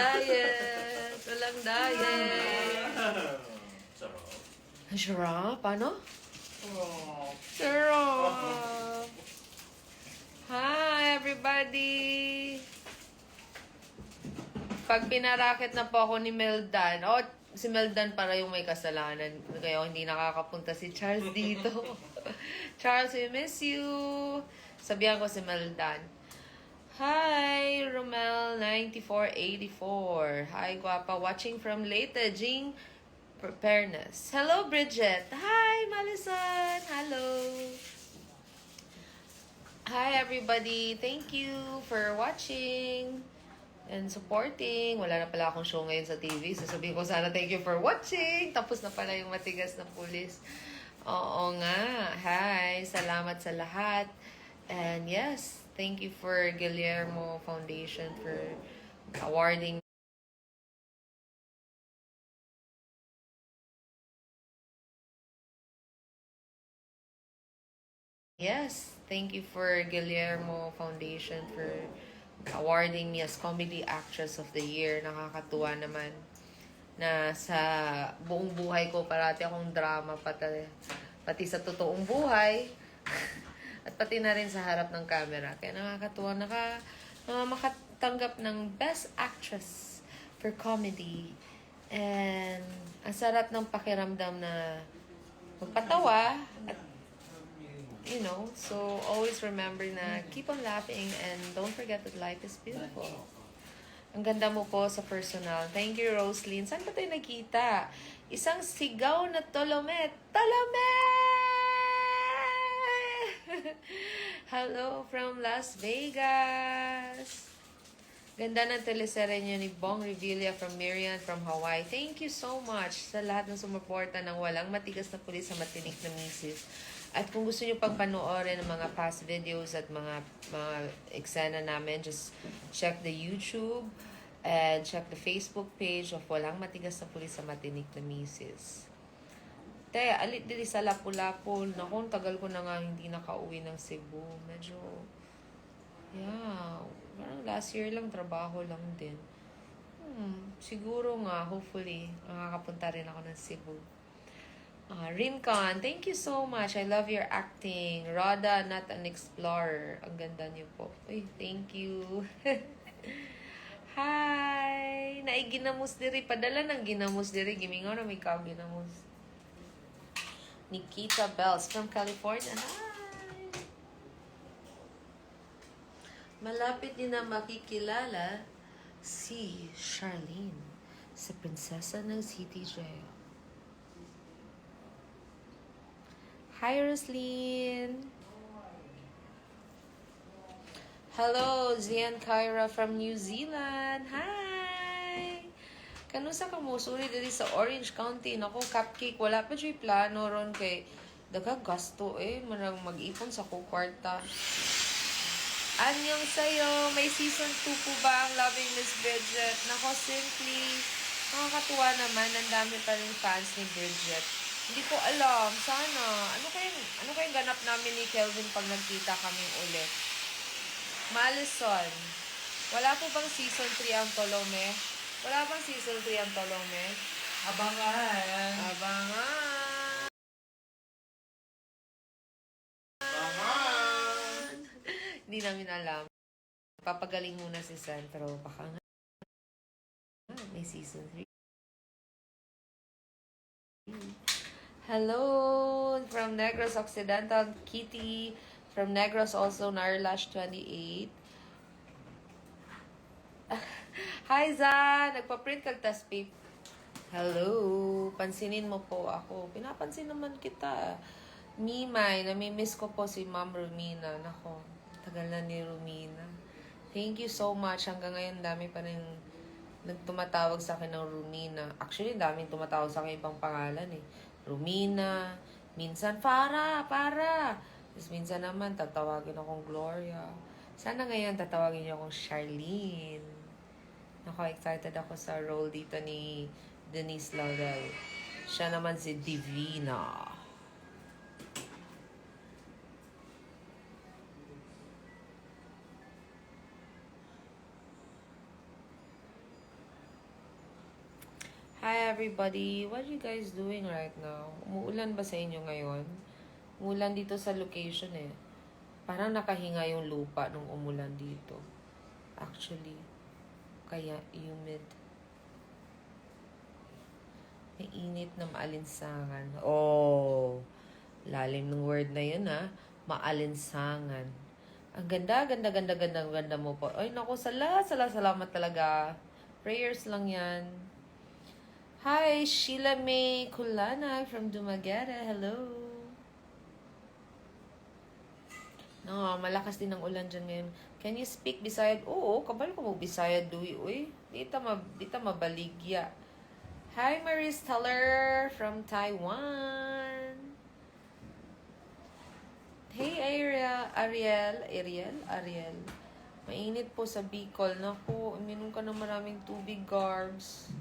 Diet! Walang diet! Sarap. Sarap? Paano? Oh. Sarap! Hi, everybody! Pag pinaraket na po ako ni Meldan, oh, si Meldan para yung may kasalanan. Kaya hindi nakakapunta si Charles dito. Charles, we miss you! Sabihan ko si Meldan. Hi, Romel9484. Hi, guapa. Watching from Leyte, Jing Preparedness. Hello, Bridget. Hi, Malison. Hello. Hi, everybody. Thank you for watching and supporting. Wala na pala akong show ngayon sa TV. Sasabihin ko sana thank you for watching. Tapos na pala yung matigas na pulis. Oo nga. Hi. Salamat sa lahat. And yes, thank you for Guillermo Foundation for awarding Yes, thank you for Guillermo Foundation for awarding me as Comedy Actress of the Year. Nakakatuwa naman na sa buong buhay ko parati akong drama pati, pati sa totoong buhay at pati na rin sa harap ng camera. Kaya nakakatuwa naka, na makatanggap ng Best Actress for Comedy. And ang sarap ng pakiramdam na magpatawa at you know, so always remember na keep on laughing and don't forget that life is beautiful. Ang ganda mo po sa personal. Thank you, Roslyn. Saan ba tayo nakita? Isang sigaw na tolomet. Tolomet! Hello from Las Vegas. Ganda ng teleserye niyo ni Bong Revilla from Miriam from Hawaii. Thank you so much sa lahat ng sumuporta ng walang matigas na pulis sa matinik na misis. At kung gusto niyo pang panoorin ng mga past videos at mga mga eksena namin, just check the YouTube and check the Facebook page of Walang Matigas na Pulis sa Matinik na Misis. Te, alit dili sa Lapu-Lapu. Naku, tagal ko na nga hindi nakauwi ng Cebu. Medyo, yeah, parang last year lang, trabaho lang din. Hmm, siguro nga, hopefully, makakapunta rin ako ng Cebu. Ah, Rincon, thank you so much. I love your acting. Rhoda, not an explorer. Ang ganda niyo po. Uy, thank you. Hi! Naiginamos diri. Padala ng ginamos diri. Gimingaw na may kao ginamos. Nikita Bells from California. Hi! Malapit din na makikilala si Charlene sa prinsesa ng City Jail. Hi, Roslyn. Hello, Zian Kyra from New Zealand. Hi! Kanusa ka mo? Suri diri sa Orange County. Naku, cupcake. Wala pa dyan plano ron kay daga gasto eh. Manang mag-ipon sa kukwarta. Anyong sa'yo. May season 2 po ba ang Loving Miss Bridget? Nako, simply. Nakakatuwa naman. Ang dami pa rin fans ni Bridget. Hindi ko alam. Sana. Ano kayang, ano kayang ganap namin ni Kelvin pag nagkita kaming ulit? Malison. Wala po bang season 3 ang Tolome? Wala bang season 3 ang Tolome? Abangan. Abangan! Abangan. Hindi namin alam. Papagaling muna si San, pero baka nga may season 3. Hello from Negros Occidental, Kitty from Negros also Narlash 28. Hi Zan, nagpa-print kag tas paper. Hello, pansinin mo po ako. Pinapansin naman kita. Mimay, namimiss ko po si Ma'am Romina. Nako, tagal na ni Romina. Thank you so much. Hanggang ngayon, dami pa rin nagtumatawag sa akin ng Romina. Actually, daming tumatawag sa akin ibang pangalan eh. Romina, minsan para, para. Tapos minsan naman, tatawagin akong Gloria. Sana ngayon, tatawagin niyo akong Charlene. Ako, excited ako sa role dito ni Denise Laurel. Siya naman si Divina. Hi everybody, what you guys doing right now? Umuulan ba sa inyo ngayon? Umulan dito sa location eh. Parang nakahinga yung lupa nung umulan dito. Actually, kaya humid. May init na maalinsangan. Oh, lalim ng word na yun ha. Maalinsangan. Ang ganda, ganda, ganda, ganda, ganda mo po. Ay, naku, sala, sala, salamat talaga. Prayers lang yan. Hi, Sheila May Kulana from Dumaguete. Hello. No, malakas din ang ulan dyan ngayon. Can you speak Bisayad? Oo, kabal ko mo Bisayad, Dui. Uy, di ta, ma, di ta mabaligya. Hi, Maris Teller from Taiwan. Hey, Ariel. Ariel. Ariel? Ariel. Mainit po sa Bicol. Naku, uminom ka ng maraming tubig, Garbs.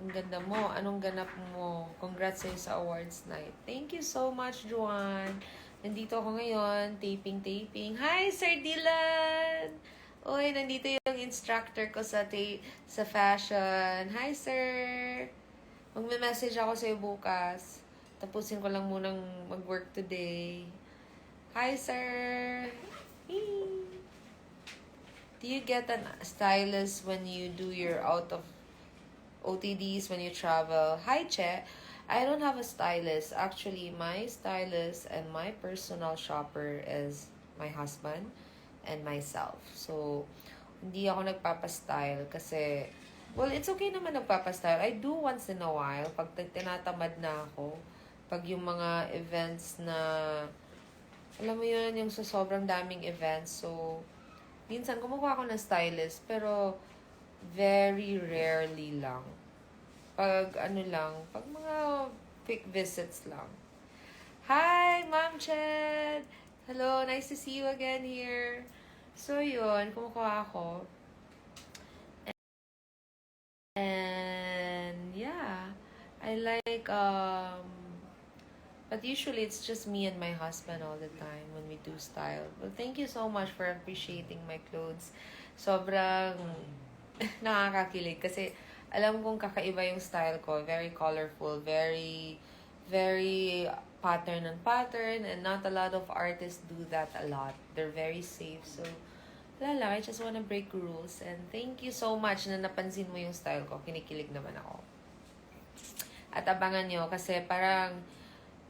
Ang ganda mo. Anong ganap mo? Congrats sa'yo sa awards night. Thank you so much, Juan. Nandito ako ngayon, taping-taping. Hi, Sir Dylan! Uy, nandito yung instructor ko sa ta- sa fashion. Hi, sir! Magme-message ako sa'yo bukas. Tapusin ko lang munang mag-work today. Hi, sir! Hee. Do you get an stylist when you do your out of OTDs when you travel? Hi, Che. I don't have a stylist. Actually, my stylist and my personal shopper is my husband and myself. So, hindi ako nagpapastyle kasi, well, it's okay naman nagpapastyle. I do once in a while pag tinatamad na ako. Pag yung mga events na, alam mo yun, yung sa sobrang daming events. So, minsan kumukuha ako ng stylist, pero very rarely lang. Pag ano lang, pag mga quick visits lang. Hi, Ma'am Ched! Hello, nice to see you again here. So, yun, kumukuha ako. And, yeah, I like, um, but usually it's just me and my husband all the time when we do style. Well, thank you so much for appreciating my clothes. Sobrang nakakakilig kasi alam kong kakaiba yung style ko. Very colorful, very, very pattern and pattern and not a lot of artists do that a lot. They're very safe. So, wala lang. I just wanna break rules. And thank you so much na napansin mo yung style ko. Kinikilig naman ako. At abangan nyo kasi parang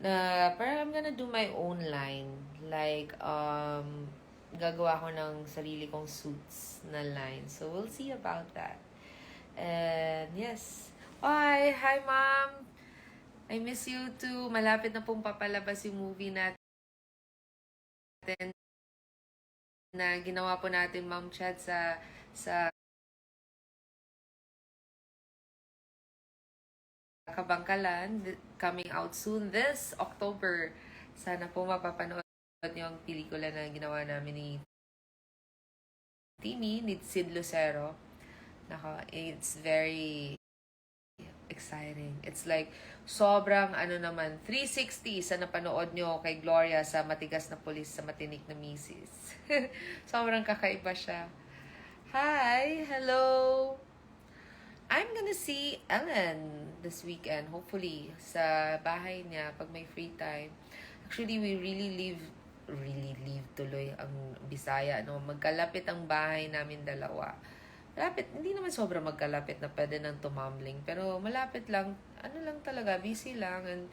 na parang I'm gonna do my own line. Like, um, gagawa ko ng sarili kong suits na line. So, we'll see about that. And, yes. Hi! Hi, ma'am! I miss you too. Malapit na pong papalabas yung movie natin na ginawa po natin, Ma'am Chad, sa sa Kabangkalan, coming out soon this October. Sana po mapapanood ang pelikula na ginawa namin ni Timmy, ni Sid Lucero. Naka, it's very exciting. It's like, sobrang ano naman, 360 sa napanood nyo kay Gloria sa Matigas na Pulis sa Matinik na Misis. sobrang kakaiba siya. Hi! Hello! I'm gonna see Ellen this weekend, hopefully, sa bahay niya pag may free time. Actually, we really live, really live tuloy ang Bisaya, no? Magkalapit ang bahay namin dalawa. Malapit, hindi naman sobrang magkalapit na pwede nang tumambling. Pero malapit lang, ano lang talaga, busy lang. And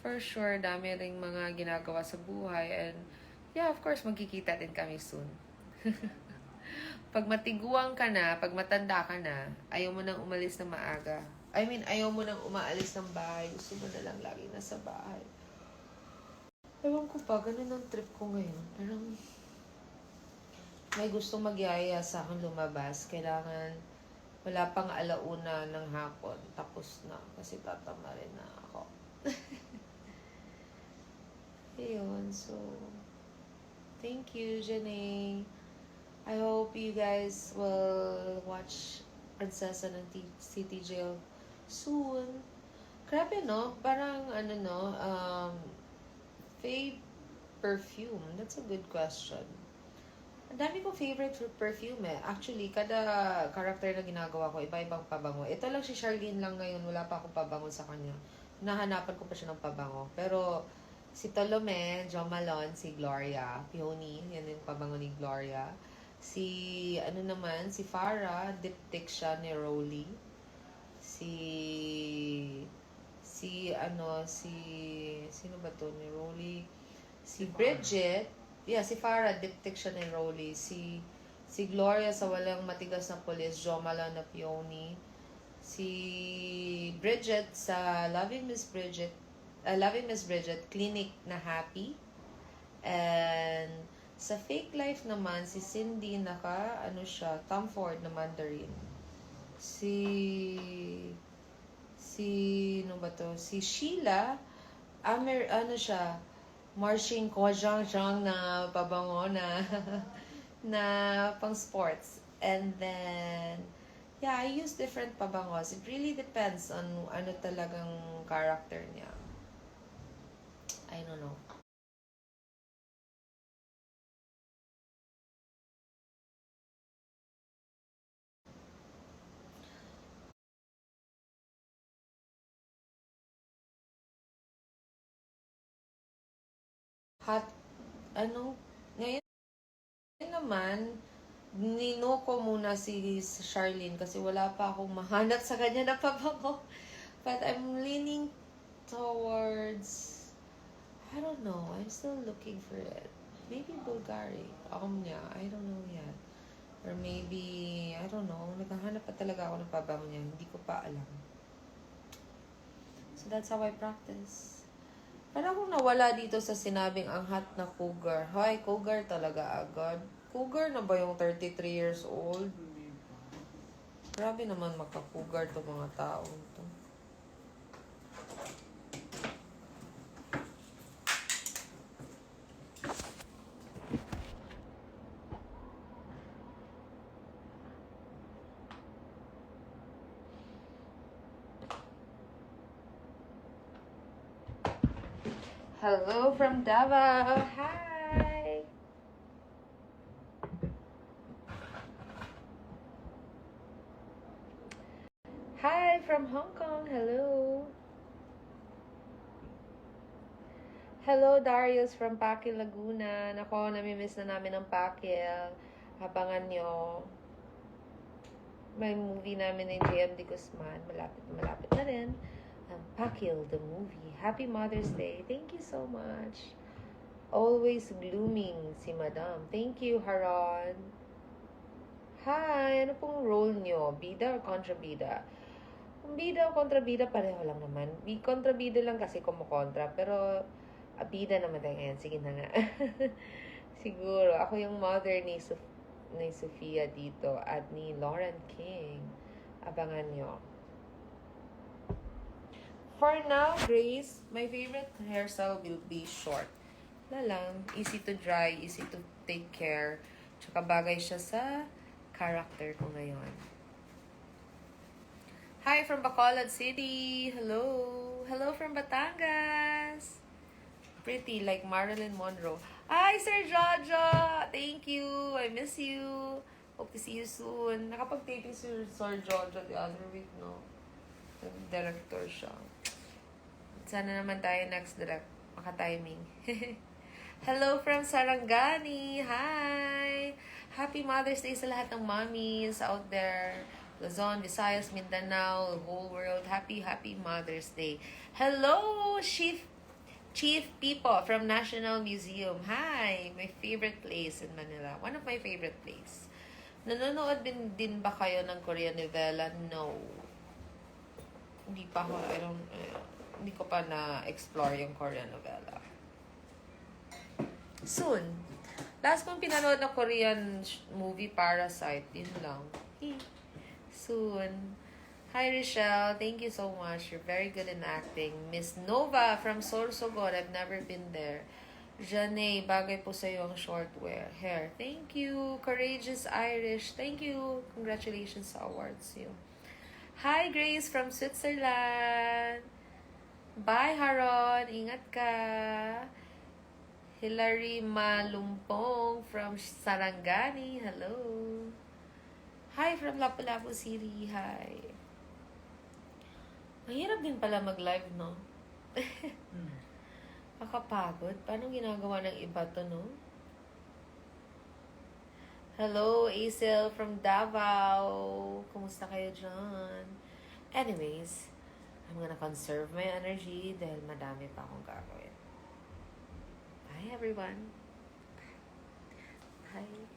for sure, dami ring mga ginagawa sa buhay. And yeah, of course, magkikita din kami soon. pag matiguang ka na, pag matanda ka na, ayaw mo nang umalis na maaga. I mean, ayaw mo nang umaalis ng bahay. Gusto mo na lang lagi nasa bahay. Ewan ko pa, ganun ang trip ko ngayon. Parang may gusto magyaya sa akin lumabas. Kailangan wala pang alauna ng hapon. Tapos na. Kasi tatama rin na ako. Ayun, so... Thank you, Janae. I hope you guys will watch Prinsesa ng T- City Jail soon. Grabe, no? Parang, ano, no? Um, Faye perfume. That's a good question. Ang dami kong favorite perfume eh. Actually, kada character na ginagawa ko, iba-ibang pabango. Ito lang si Charlene lang ngayon, wala pa akong pabango sa kanya. Nahanapan ko pa siya ng pabango. Pero si Tolome, Jo Malone, si Gloria, Peony, yan yung pabango ni Gloria. Si, ano naman, si Farah, diptyque siya ni Rolly. Si, si, ano, si, sino ba to ni Rolly? Si Bridget, yeah, si Farah, diptyque siya ni Rolly. Si, si Gloria sa Walang Matigas na Pulis, Jo Malone na Peony. Si Bridget sa Loving Miss Bridget, uh, Loving Miss Bridget, Clinic na Happy. And sa Fake Life naman, si Cindy naka, ano siya, Tom Ford na Mandarin. Si, si, ano ba to? Si Sheila, Amer, ano siya, Marching Kojang Jang na pabango na, na pang sports. And then, yeah, I use different pabangos. It really depends on ano talagang character niya. I don't know. Hot, ano, ngayon ngayon naman, nino ko muna si Charlene kasi wala pa akong mahanap sa kanya na pabango. But I'm leaning towards, I don't know, I'm still looking for it. Maybe Bulgari. Niya, I don't know yet. Or maybe, I don't know, naghahanap pa talaga ako ng pabango niya. Hindi ko pa alam. So that's how I practice. Parang akong nawala dito sa sinabing ang hot na cougar. Hoy, cougar talaga agad. Cougar na ba yung 33 years old? Grabe naman maka-cougar to mga taong to. Hello from Davao. Hi. Hi from Hong Kong. Hello. Hello Darius from Pakil, Laguna. Nako, namimiss na namin ang Pakil. Abangan nyo. May movie namin ng JM de Guzman. Malapit na malapit na rin. Ang Pakil, the movie. Happy Mother's Day. Thank you so much. Always glooming si Madam. Thank you, Haron. Hi, ano pong role nyo? Bida or kontrabida? Bida o kontrabida, pareho lang naman. Bi kontrabida lang kasi kumukontra. Pero, ah, bida naman tayo ngayon. Sige na nga. Siguro. Ako yung mother ni, Sof- ni Sofia dito at ni Lauren King. Abangan nyo. For now, Grace, my favorite hairstyle will be short. Wala lang. Easy to dry, easy to take care. Tsaka bagay siya sa character ko ngayon. Hi from Bacolod City. Hello. Hello from Batangas. Pretty like Marilyn Monroe. Hi, Sir Jojo. Thank you. I miss you. Hope to see you soon. Nakapag-taping si Sir Jojo the other week, no? Director siya. Sana naman tayo next direct. Maka-timing. Hello from Sarangani. Hi! Happy Mother's Day sa lahat ng mommies out there. Luzon, Visayas, Mindanao, whole world. Happy, happy Mother's Day. Hello, Chief Chief Pipo from National Museum. Hi! My favorite place in Manila. One of my favorite place. Nanonood din, din ba kayo ng Korean novela? No. Hindi pa ako, I don't, eh, hindi ko pa na-explore yung Korean novela. Soon. Last kong pinanood na Korean movie, Parasite. Yun lang. Eh, Soon. Hi, Rochelle. Thank you so much. You're very good in acting. Miss Nova from Sorsogon. I've never been there. Janae, bagay po sa ang short wear, hair. Thank you. Courageous Irish. Thank you. Congratulations sa awards you. Hi, Grace from Switzerland. Bye, Haron. Ingat ka. Hilary Malumpong from Sarangani. Hello. Hi from Lapu-Lapu City. Hi. Mahirap din pala mag-live, no? Hmm. Kakapagod. Paano ginagawa ng iba to, no? Hello, Acel from Davao. Kumusta kayo dyan? Anyways, I'm gonna conserve my energy dahil madami pa akong gagawin. Bye, everyone. Bye.